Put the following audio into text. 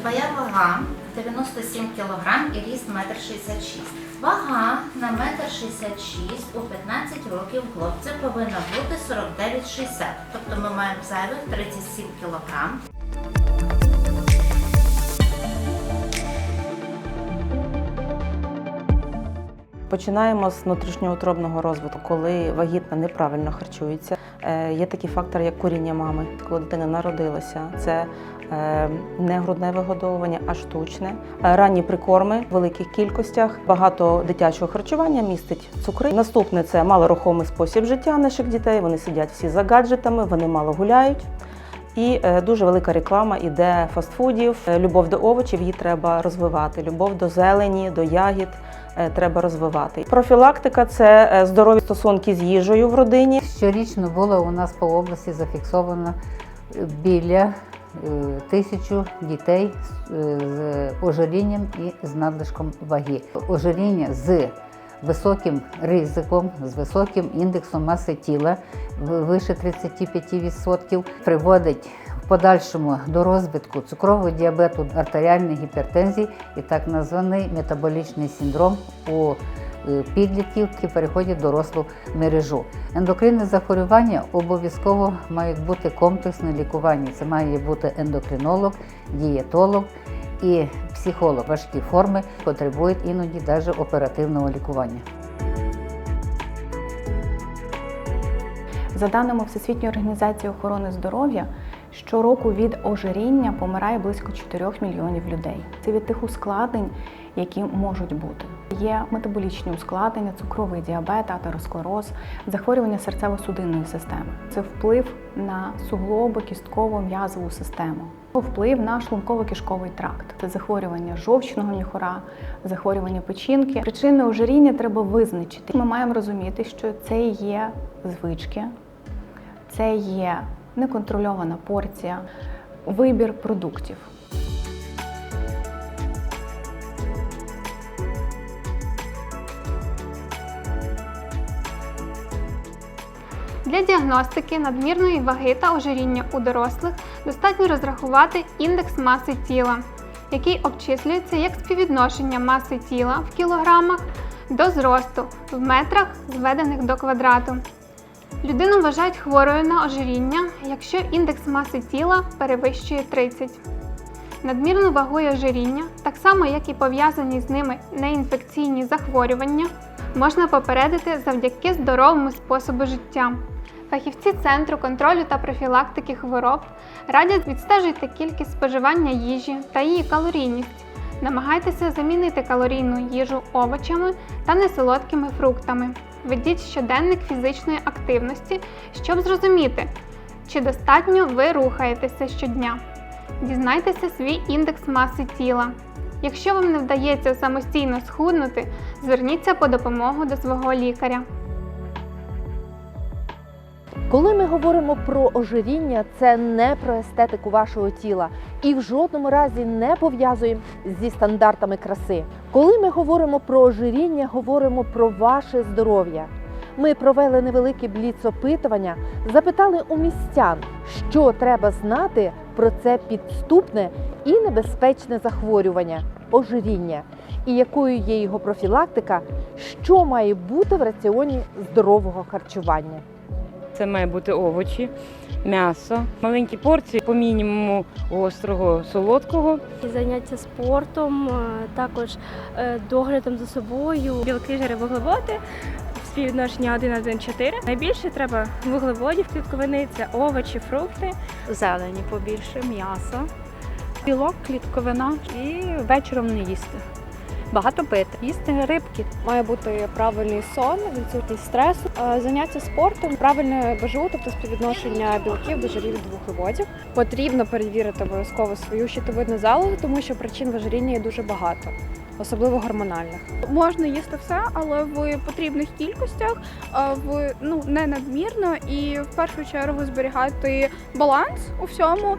Твоя вага 97 кг і ріст 1,66 м. Вага на 1,66 м у 15 років хлопця повинна бути 49,60 Тобто ми маємо зайвих 37 кг. Починаємо з внутрішньоутробного розвитку, коли вагітна неправильно харчується. Е, Є такі фактори, як куріння мами, коли дитина народилася. Це не грудне вигодовування, а штучне. Е, Ранні прикорми в великих кількостях. Багато дитячого харчування містить цукри. Наступне це малорухомий спосіб життя наших дітей. Вони сидять всі за гаджетами, вони мало гуляють. І е, дуже велика реклама іде фастфудів. Е, Любов до овочів її треба розвивати. Любов до зелені, до ягід е, треба розвивати. Профілактика це е, здорові стосунки з їжею в родині. Щорічно було у нас по області зафіксовано е, біля е, тисячу дітей з е, ожирінням і з надлишком ваги. Ожиріння з високим ризиком, з високим індексом маси тіла вище 35% приводить в подальшому до розвитку цукрового діабету, артеріальної гіпертензії і так званий метаболічний синдром у е, підлітків, які переходять в дорослу мережу. Ендокринне захворювання обов'язково мають бути комплексне лікування. Це має бути ендокринолог, дієтолог і психолог. Важкі форми потребують іноді навіть оперативного лікування. За даними Всесвітньої організації охорони здоров'я, щороку від ожиріння помирає близько 4 мільйонів людей. Це від тих ускладнень, які можуть бути. Є метаболічні ускладнення, цукровий діабет, атеросклероз, захворювання серцево-судинної системи. Це вплив на суглоби, кісткову, м'язову систему. Вплив на шлунково-кишковий тракт. Це захворювання жовчного міхура, захворювання печінки. Причини ожиріння треба визначити. Ми маємо розуміти, що це є звички, це є неконтрольована порція, вибір продуктів. Для діагностики надмірної ваги та ожиріння у дорослих достатньо розрахувати індекс маси тіла, який обчислюється як співвідношення маси тіла в кілограмах до зросту в метрах, зведених до квадрату. Людину вважають хворою на ожиріння, якщо індекс маси тіла перевищує 30. Надмірну вагу і ожиріння, так само як і пов'язані з ними неінфекційні захворювання, можна попередити завдяки здоровому способу життя. Фахівці Центру контролю та профілактики хвороб радять відстежити кількість споживання їжі та її калорійність. Намагайтеся замінити калорійну їжу овочами та несолодкими фруктами. Ведіть щоденник фізичної активності, щоб зрозуміти, чи достатньо ви рухаєтеся щодня. Дізнайтеся свій індекс маси тіла. Якщо вам не вдається самостійно схуднути, зверніться по допомогу до свого лікаря. Коли ми говоримо про ожиріння, це не про естетику вашого тіла і в жодному разі не пов'язуємо зі стандартами краси. Коли ми говоримо про ожиріння, говоримо про ваше здоров'я. Ми провели невелике бліц-опитування, запитали у містян, що треба знати про це підступне і небезпечне захворювання ожиріння, і якою є його профілактика, що має бути в раціоні здорового харчування. Це має бути овочі, м'ясо, маленькі порції по мінімуму гострого, солодкого. Заняття спортом, е, також е, доглядом за собою. Білки, жири, вуглеводи співвідношення 1-1-4. Найбільше треба вуглеводів клітковини це овочі, фрукти. зелені побільше, м'ясо, білок, клітковина і вечором не їсти. Багато пити, їсти рибки. Має бути правильний сон, відсутність стресу, заняття спортом, правильне БЖУ, тобто співвідношення білків до жирів вуглеводів. Потрібно перевірити обов'язково свою щитовидну залозу, тому що причин ожиріння є дуже багато, особливо гормональних. Можна їсти все, але в потрібних кількостях, в ну не надмірно і в першу чергу зберігати баланс у всьому.